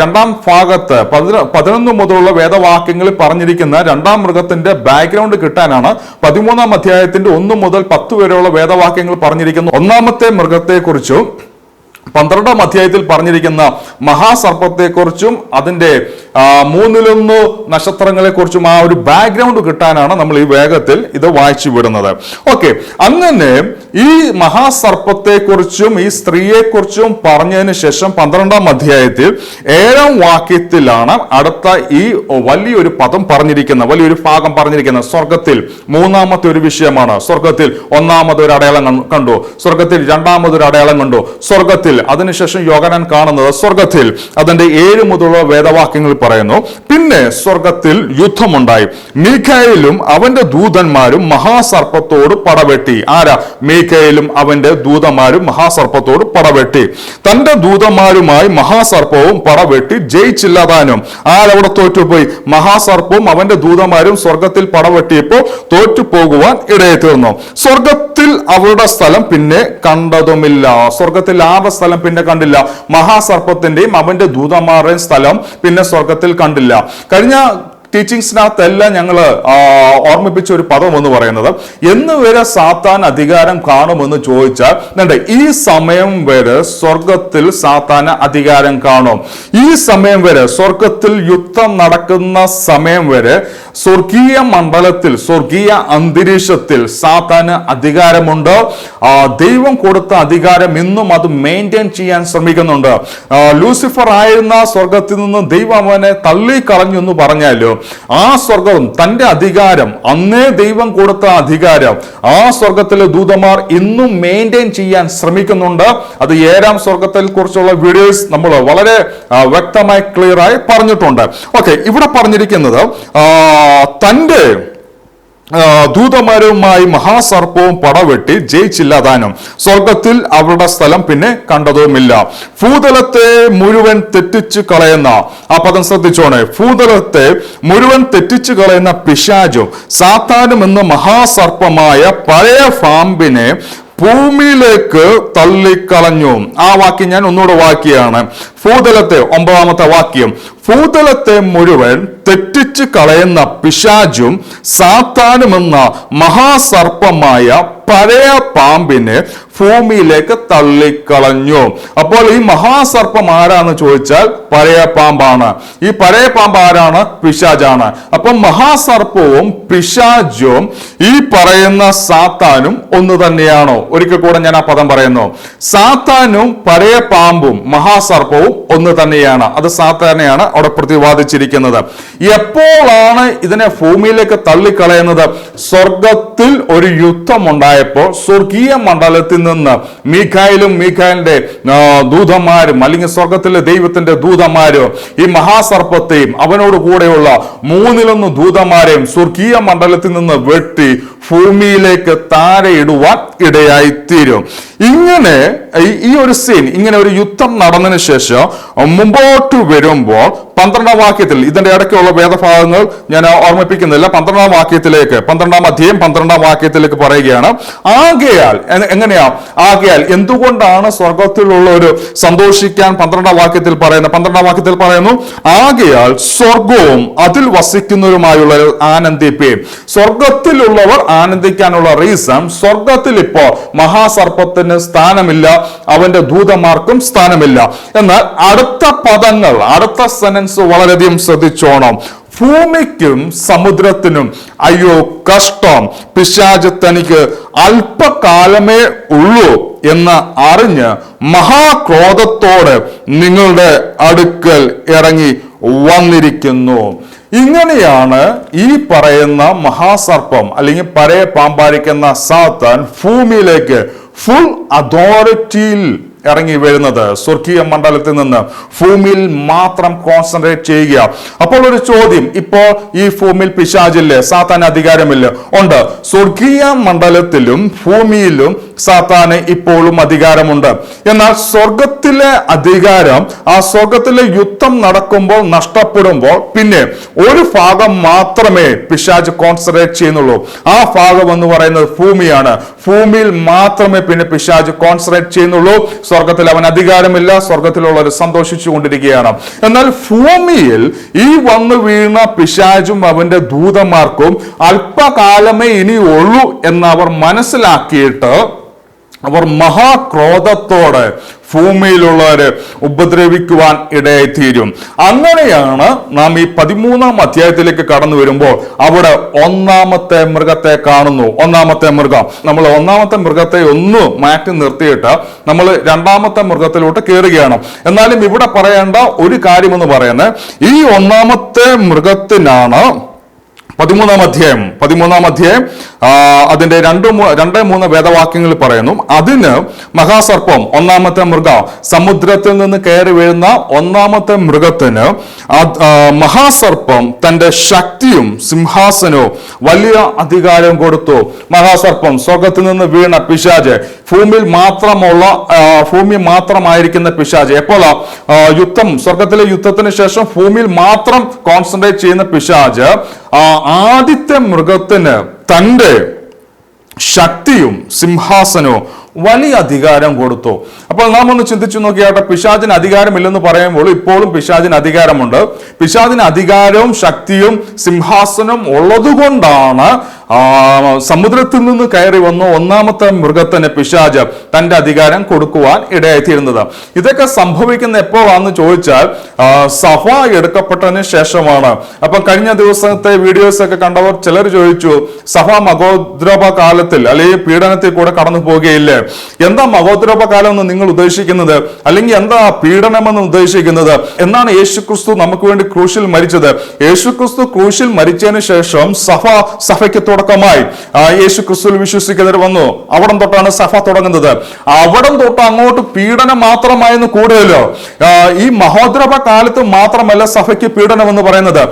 രണ്ടാം ഭാഗത്ത് പതിന- പതിനൊന്ന് മുതലുള്ള വേദവാക്യങ്ങളിൽ പറഞ്ഞിരിക്കുന്ന രണ്ടാം മൃഗത്തിന്റെ ബാക്ക്ഗ്രൗണ്ട് കിട്ടാനാണ് പതിമൂന്നാം അധ്യായത്തിന്റെ ഒന്ന് മുതൽ പത്ത് വരെയുള്ള വേദവാക്യങ്ങൾ പറഞ്ഞിരിക്കുന്നു ഒന്നാമത്തെ മൃഗത്തെക്കുറിച്ചും പന്ത്രണ്ടാം അധ്യായത്തിൽ പറഞ്ഞിരിക്കുന്ന മഹാസർപ്പത്തെക്കുറിച്ചും അതിന്റെ മൂന്നിലൊന്ന് നക്ഷത്രങ്ങളെക്കുറിച്ചും ആ ഒരു ബാക്ക്ഗ്രൗണ്ട് കിട്ടാനാണ് നമ്മൾ ഈ വേഗത്തിൽ ഇത് വായിച്ചു വിടുന്നത്. ഓക്കെ അങ്ങനെ ഈ മഹാസർപ്പത്തെക്കുറിച്ചും ഈ സ്ത്രീയെക്കുറിച്ചും പറഞ്ഞതിന് ശേഷം പന്ത്രണ്ടാം അധ്യായത്തിൽ ഏഴാം വാക്യത്തിലാണ് അടുത്ത ഈ വലിയൊരു പദം പറഞ്ഞിരിക്കുന്നത് വലിയൊരു ഭാഗം പറഞ്ഞിരിക്കുന്നത്. സ്വർഗത്തിൽ മൂന്നാമത്തെ ഒരു വിഷയമാണ്. സ്വർഗത്തിൽ ഒന്നാമതൊരു അടയാളം കണ്ടു. സ്വർഗത്തിൽ രണ്ടാമതൊരു അടയാളം കണ്ടു. സ്വർഗത്തിൽ അതിനുശേഷം യോഗനാൻ കാണുന്നത് സ്വർഗത്തിൽ അതിന്റെ ഏഴ് മുതലുള്ള വേദവാക്യങ്ങൾ പറയുന്നു പിന്നെ സ്വർഗത്തിൽ യുദ്ധമുണ്ടായി. മീഖയിലും അവന്റെ ദൂതന്മാരും മഹാസർപ്പത്തോട് പടവെട്ടി. ആരാ? മീഖയിലും അവന്റെ ദൂതന്മാരും മഹാസർപ്പത്തോട് പടവെട്ടി. തന്റെ ദൂതന്മാരുമായി മഹാസർപ്പവും പടവെട്ടി ജയിച്ചില്ലാതാനും. ആരവിടെ തോറ്റുപോയി? മഹാസർപ്പവും അവന്റെ ദൂതന്മാരും സ്വർഗത്തിൽ പടവെട്ടിയപ്പോൾ തോറ്റുപോകുവാൻ ഇടയെ തീർന്നു. സ്വർഗത്തിൽ അവരുടെ സ്ഥലം പിന്നെ കണ്ടതുമില്ല. സ്വർഗത്തിൽ ആരുടെ സ്ഥലം പിന്നെ കണ്ടില്ല. മഹാസർപ്പത്തിന്റെയും അവന്റെ ദൂതന്മാരുടെയും സ്ഥലം പിന്നെ സ്വർഗത്തിൽ കണ്ടില്ല. കഴിഞ്ഞ ടീച്ചിങ്സിനകത്തെല്ലാം ഞങ്ങൾ ഓർമ്മിപ്പിച്ച ഒരു പദം എന്ന് പറയുന്നത് എന്ന് വരെ സാത്താൻ അധികാരം കാണുമെന്ന് ചോദിച്ചാൽ എന്താ ഈ സമയം വരെ സ്വർഗത്തിൽ സാത്താന് അധികാരം കാണും. ഈ സമയം വരെ സ്വർഗത്തിൽ യുദ്ധം നടക്കുന്ന സമയം വരെ സ്വർഗീയ മണ്ഡലത്തിൽ സ്വർഗീയ അന്തരീക്ഷത്തിൽ സാത്താന് അധികാരമുണ്ട്. ദൈവം കൊടുത്ത അധികാരം ഇന്നും അത് മെയിന്റെയിൻ ചെയ്യാൻ ശ്രമിക്കുന്നുണ്ട്. ലൂസിഫർ ആയിരുന്ന സ്വർഗത്തിൽ നിന്ന് ദൈവം അവനെ തള്ളിക്കളഞ്ഞു എന്ന് പറഞ്ഞാലും ആ സ്വർഗം തന്റെ അധികാരം അന്നേ ദൈവം കൊടുത്ത അധികാരം ആ സ്വർഗത്തിലെ ദൂതന്മാർ ഇന്നും മെയിന്റെയിൻ ചെയ്യാൻ ശ്രമിക്കുന്നുണ്ട്. അത് ഏഴാം സ്വർഗത്തെ കുറിച്ചുള്ള വീഡിയോസ് നമ്മൾ വളരെ വ്യക്തമായി ക്ലിയർ ആയി പറഞ്ഞിട്ടുണ്ട്. ഓക്കെ ഇവിടെ പറഞ്ഞിരിക്കുന്നത് തന്റെ ദൂതന്മാരുമായി മഹാസർപ്പവും പടവെട്ടി ജയിച്ചില്ല താനും സ്വർഗത്തിൽ അവരുടെ സ്ഥലം പിന്നെ കണ്ടതുമില്ല. ഭൂതലത്തെ മുഴുവൻ തെറ്റിച്ചു കളയുന്ന ആ പദം ശ്രദ്ധിച്ചോണേ. ഭൂതലത്തെ മുഴുവൻ തെറ്റിച്ചു കളയുന്ന പിശാജും സാത്താനും എന്ന മഹാസർപ്പമായ പഴയ പാമ്പിനെ ഭൂമിയിലേക്ക് തള്ളിക്കളഞ്ഞു. ആ വാക്യം ഞാൻ ഒന്നുകൂടെ വാക്കിയാണ് ഭൂതലത്തെ ഒമ്പതാമത്തെ വാക്യം. ഭൂതലത്തെ മുഴുവൻ തെറ്റിച്ച് കളയുന്ന പിശാജും സാത്താനുമെന്ന മഹാസർപ്പമായ പഴയ പാമ്പിനെ ഭൂമിയിലേക്ക് തള്ളിക്കളഞ്ഞു. അപ്പോൾ ഈ മഹാസർപ്പം ആരാന്ന് ചോദിച്ചാൽ പഴയ പാമ്പാണ്. ഈ പഴയ പാമ്പ് ആരാണ്? പിശാജാണ്. അപ്പം മഹാസർപ്പവും പിശാജും ഈ പറയുന്ന സാത്താനും ഒന്ന് തന്നെയാണോ? ഒരിക്കൽ കൂടെ ഞാൻ ആ പദം പറയുന്നു. സാത്താനും പഴയ പാമ്പും മഹാസർപ്പവും ഒന്ന് തന്നെയാണ്. അത് സാത്താനെയാണ് അവിടെ പ്രതിപാദിച്ചിരിക്കുന്നത്. എപ്പോഴാണ് ഇതിനെ ഭൂമിയിലേക്ക് തള്ളിക്കളയുന്നത്? സ്വർഗത്തിൽ ഒരു യുദ്ധം ഉണ്ടായപ്പോൾ സ്വർഗീയ മണ്ഡലത്തിൽ നിന്ന് മീഖായിലും മീഖായിലിന്റെ ദൂതന്മാരും അല്ലെങ്കിൽ സ്വർഗത്തിലെ ദൈവത്തിന്റെ ദൂതന്മാരും ഈ മഹാസർപ്പത്തെയും അവനോട് കൂടെയുള്ള മൂന്നിലൊന്ന് ദൂതന്മാരെയും സ്വർഗീയ മണ്ഡലത്തിൽ നിന്ന് വെട്ടി ഭൂമിയിലേക്ക് താരയിടുവാൻ ഇടയായി തീരും ഇങ്ങനെ ഈ ഒരു സീൻ ഇങ്ങനെ ഒരു യുദ്ധം നടന്നതിന് ശേഷം മുമ്പോട്ട് വരുമ്പോൾ പന്ത്രണ്ടാം വാക്യത്തിൽ ഇതിന്റെ ഇടയ്ക്കുള്ള വേദഭാഗങ്ങൾ ഞാൻ ഓർമ്മിപ്പിക്കുന്നില്ല. പന്ത്രണ്ടാം വാക്യത്തിലേക്ക് പന്ത്രണ്ടാം അധ്യയം പന്ത്രണ്ടാം വാക്യത്തിലേക്ക് പറയുകയാണ് ആകയാൽ എങ്ങനെയാ? ആകയാൽ എന്തുകൊണ്ടാണ് സ്വർഗത്തിലുള്ള ഒരു സന്തോഷിക്കാൻ പന്ത്രണ്ടാം വാക്യത്തിൽ പറയുന്നത്? പന്ത്രണ്ടാം വാക്യത്തിൽ പറയുന്നു ആകയാൽ സ്വർഗവും അതിൽ വസിക്കുന്നവരുമായുള്ള ആനന്ദിപ്പേ സ്വർഗത്തിലുള്ളവർ ആനന്ദിക്കാനുള്ള റീസൺ സ്വർഗത്തിൽ ഇപ്പോ മഹാസർപ്പത്തിന് സ്ഥാനമില്ല അവന്റെ ദൂതന്മാർക്കും സ്ഥാനമില്ല. എന്നാൽ അടുത്ത പദങ്ങൾ അടുത്ത സെനൻസ് വളരെയധികം ശ്രദ്ധിച്ചോണം. ഭൂമിക്കും സമുദ്രത്തിനും അയ്യോ കഷ്ടം. പിശാജ് തനിക്ക് അല്പകാലമേ ഉള്ളൂ എന്ന് അറിഞ്ഞ് മഹാക്രോധത്തോടെ നിങ്ങളുടെ അടുക്കൽ ഇറങ്ങി വന്നിരിക്കുന്നു. ഇങ്ങനെയാണ് ഈ പറയുന്ന മഹാസർപ്പം അല്ലെങ്കിൽ പഴയ പാമ്പാരിക്കുന്ന സാത്താൻ ഭൂമിയിലേക്ക് ഫുൾ അതോറിറ്റിയിൽ ഇറങ്ങി വരുന്നത്. സ്വർഗീയ മണ്ഡലത്തിൽ നിന്ന് ഭൂമിയിൽ മാത്രം കോൺസെൻട്രേറ്റ് ചെയ്യുക. അപ്പോൾ ഒരു ചോദ്യം ഇപ്പോൾ ഈ ഭൂമിയിൽ പിശാചില്ലേ? സാത്താൻ അധികാരമില്ല. ഉണ്ട്. സ്വർഗീയ മണ്ഡലത്തിലും ഭൂമിയിലും സാത്താന് ഇപ്പോഴും അധികാരമുണ്ട്. എന്നാൽ സ്വർഗത്തിലെ അധികാരം ആ സ്വർഗത്തിലെ യുദ്ധം നടക്കുമ്പോൾ നഷ്ടപ്പെടുമ്പോൾ പിന്നെ ഒരു ഭാഗം മാത്രമേ പിശാജ് കോൺസെൻട്രേറ്റ് ചെയ്യുന്നുള്ളൂ. ആ ഭാഗം എന്ന് പറയുന്നത് ഭൂമിയാണ്. ഭൂമിയിൽ മാത്രമേ പിന്നെ പിശാജ് കോൺസെൻട്രേറ്റ് ചെയ്യുന്നുള്ളൂ. സ്വർഗത്തിൽ അവൻ അധികാരമില്ല സ്വർഗത്തിലുള്ളവർ സന്തോഷിച്ചു കൊണ്ടിരിക്കുകയാണ് എന്നാൽ ഭൂമിയിൽ ഈ വന്നു വീണ പിശാചും അവന്റെ ദൂതന്മാർക്കും അല്പകാലമേ ഇനി ഉള്ളൂ അവർ മനസ്സിലാക്കിയിട്ട് അവർ മഹാക്രോധത്തോടെ ഭൂമിയിലുള്ളവരെ ഉപദ്രവിക്കുവാൻ ഇടയായി തീരും അങ്ങനെയാണ് നാം ഈ പതിമൂന്നാം അധ്യായത്തിലേക്ക് കടന്നു വരുമ്പോൾ അവിടെ ഒന്നാമത്തെ മൃഗത്തെ കാണുന്നു. ഒന്നാമത്തെ മൃഗം. നമ്മൾ ഒന്നാമത്തെ മൃഗത്തെ ഒന്ന് മാറ്റി നിർത്തിയിട്ട് നമ്മൾ രണ്ടാമത്തെ മൃഗത്തിലോട്ട് കയറുകയാണ് എന്നാലും ഇവിടെ പറയേണ്ട ഒരു കാര്യമെന്ന് പറയുന്നത് ഈ ഒന്നാമത്തെ മൃഗത്തിനാണ് പതിമൂന്നാം അധ്യായം പതിമൂന്നാം അധ്യായം അതിന്റെ രണ്ട് രണ്ട് മൂന്ന് വേദവാക്യങ്ങൾ പറയുന്നു അതിന് മഹാസർപ്പം ഒന്നാമത്തെ മൃഗ സമുദ്രത്തിൽ നിന്ന് കയറി വീഴുന്ന ഒന്നാമത്തെ മൃഗത്തിന് മഹാസർപ്പം തന്റെ ശക്തിയും സിംഹാസനവും വലിയ അധികാരവും കൊടുത്തു. മഹാസർപ്പം സ്വർഗത്തിൽ നിന്ന് വീണ പിശാജ് ഭൂമിയിൽ മാത്രമുള്ള ഭൂമി മാത്രമായിരിക്കുന്ന പിശാജ് എപ്പോഴാ യുദ്ധം സ്വർഗത്തിലെ യുദ്ധത്തിന് ശേഷം ഭൂമിയിൽ മാത്രം കോൺസെൻട്രേറ്റ് ചെയ്യുന്ന പിശാജ് ആ ആദ്യത്തെ മൃഗത്തിന് തന്റെ ശക്തിയും സിംഹാസനവും വലിയ അധികാരം കൊടുത്തു. അപ്പോൾ നാം ഒന്ന് ചിന്തിച്ചു നോക്കിയാട്ടെ പിശാചിന് അധികാരമില്ലെന്ന് പറയുമ്പോൾ ഇപ്പോഴും പിശാചിന് അധികാരമുണ്ട്. പിശാചിന് അധികാരവും ശക്തിയും സിംഹാസനവും ഉള്ളതുകൊണ്ടാണ് സമുദ്രത്തിൽ നിന്ന് കയറി വന്ന ഒന്നാമത്തെ മൃഗത്തിന് പിശാജ് തന്റെ അധികാരം കൊടുക്കുവാൻ ഇടയായിത്തീരുന്നത്. ഇതൊക്കെ സംഭവിക്കുന്ന എപ്പോഴാന്ന് ചോദിച്ചാൽ സഭ എടുക്കപ്പെട്ടതിന് ശേഷമാണ്. അപ്പൊ കഴിഞ്ഞ ദിവസത്തെ വീഡിയോസ് ഒക്കെ കണ്ടവർ ചിലർ ചോദിച്ചു സഭ മഹോദ്രവ കാലത്തിൽ അല്ലെങ്കിൽ പീഡനത്തിൽ കൂടെ കടന്നു പോകുകയില്ലേ? എന്താ മഹോദ്രവ കാലം എന്ന് നിങ്ങൾ ഉദ്ദേശിക്കുന്നത്? അല്ലെങ്കിൽ എന്താ പീഡനമെന്ന് ഉദ്ദേശിക്കുന്നത്? എന്നാണ് യേശുക്രിസ്തു നമുക്ക് വേണ്ടി ക്രൂശിൽ മരിച്ചത്. യേശുക്രിസ്തു ക്രൂശിൽ മരിച്ചതിന് ശേഷം സഭ സഭയ്ക്ക് തുടക്കമായി. യേശു ക്രിസ്തുവിൽ വിശ്വസിക്കുന്നവർ വന്നു. അവിടം തൊട്ടാണ് സഭ തുടങ്ങുന്നത്. അവിടം തൊട്ട് അങ്ങോട്ട് പീഡനം മാത്രമായിരുന്നു കൂടുതലോ ഈ മഹോദ്രഭ കാലത്ത് മാത്രമല്ല സഭയ്ക്ക് പീഡനം എന്ന് പറയുന്നത്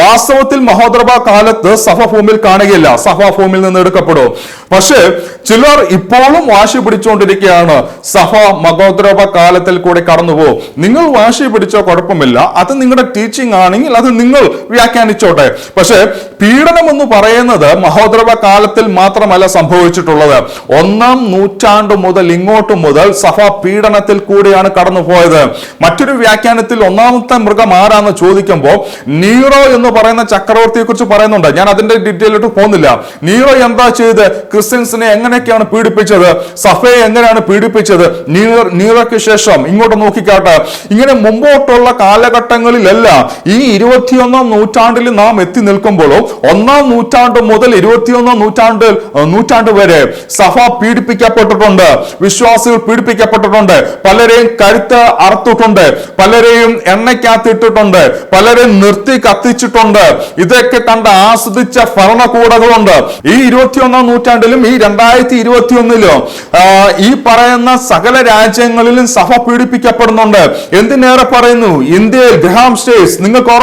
വാസ്തവത്തിൽ മഹോദ്രഭ കാലത്ത് സഭ ഭൂമിയിൽ കാണുകയില്ല. സഭ ഭൂമിയിൽ നിന്ന് എടുക്കപ്പെടും. പക്ഷേ ചിലർ ഇപ്പോഴും വാശി പിടിച്ചുകൊണ്ടിരിക്കുകയാണ്. സഭ മഹോദ്രവ കാലത്തിൽ കൂടി കടന്നുപോകും. നിങ്ങൾ വാശി പിടിച്ചോ കുഴപ്പമില്ല. അത് നിങ്ങളുടെ ടീച്ചിങ് ആണെങ്കിൽ അത് നിങ്ങൾ വ്യാഖ്യാനിച്ചോട്ടെ. പക്ഷേ പീഡനം എന്ന് പറയുന്നത് മഹോദ്രവ കാലത്തിൽ മാത്രമല്ല സംഭവിച്ചിട്ടുള്ളത്. ഒന്നാം നൂറ്റാണ്ടു മുതൽ ഇങ്ങോട്ട് മുതൽ സഭ പീഡനത്തിൽ കൂടിയാണ് കടന്നുപോയത്. മറ്റൊരു വ്യാഖ്യാനത്തിൽ ഒന്നാമത്തെ മൃഗം ആരാന്ന് ചോദിക്കുമ്പോൾ നീറോ എന്ന് പറയുന്ന ചക്രവർത്തിയെ കുറിച്ച് പറയുന്നുണ്ട്. ഞാൻ അതിന്റെ ഡീറ്റെയിലോട്ട് പോകുന്നില്ല. നീറോ എന്താ ചെയ്ത്? ക്രിസ്ത്യൻസിനെ എങ്ങനെയൊക്കെയാണ് പീഡിപ്പിച്ചത്? സഫയെ എങ്ങനെയാണ് പീഡിപ്പിച്ചത്? നീറോ നീറോയ്ക്ക് ശേഷം ഇങ്ങോട്ട് നോക്കിക്കാട്ടെ. ഇങ്ങനെ മുമ്പോട്ടുള്ള കാലഘട്ടങ്ങളിലല്ല ഈ ഇരുപത്തിയൊന്നാം നൂറ്റാണ്ടിൽ നാം എത്തി നിൽക്കുമ്പോഴും ഒന്നാം നൂറ്റാണ്ട് മുതൽ ഇരുപത്തിയൊന്നാം നൂറ്റാണ്ട് നൂറ്റാണ്ട് വരെ സഭ പീഡിപ്പിക്കപ്പെട്ടിട്ടുണ്ട് വിശ്വാസികൾ പീഡിപ്പിക്കപ്പെട്ടിട്ടുണ്ട് പലരെയും കരുത്ത് അറുത്തിട്ടുണ്ട് പലരെയും എണ്ണയ്ക്കകത്തിട്ടിട്ടുണ്ട് പലരെയും നിർത്തി കത്തിച്ചിട്ടുണ്ട്. ഇതൊക്കെ കണ്ട് ആസ്വദിച്ച ഭരണകൂടങ്ങളുണ്ട്. ഈ ഇരുപത്തിയൊന്നാം നൂറ്റാണ്ടിലും ഈ രണ്ടായിരത്തി ഇരുപത്തിയൊന്നിലും ഈ പറയുന്ന സകല രാജ്യങ്ങളിലും സഭ പീഡിപ്പിക്കപ്പെടുന്നുണ്ട്. എന്തിനേറെ പറയുന്നു? ഇന്ത്യയിൽ ഗ്രഹാം സ്റ്റേസ് നിങ്ങൾക്ക് ഓർമ്മ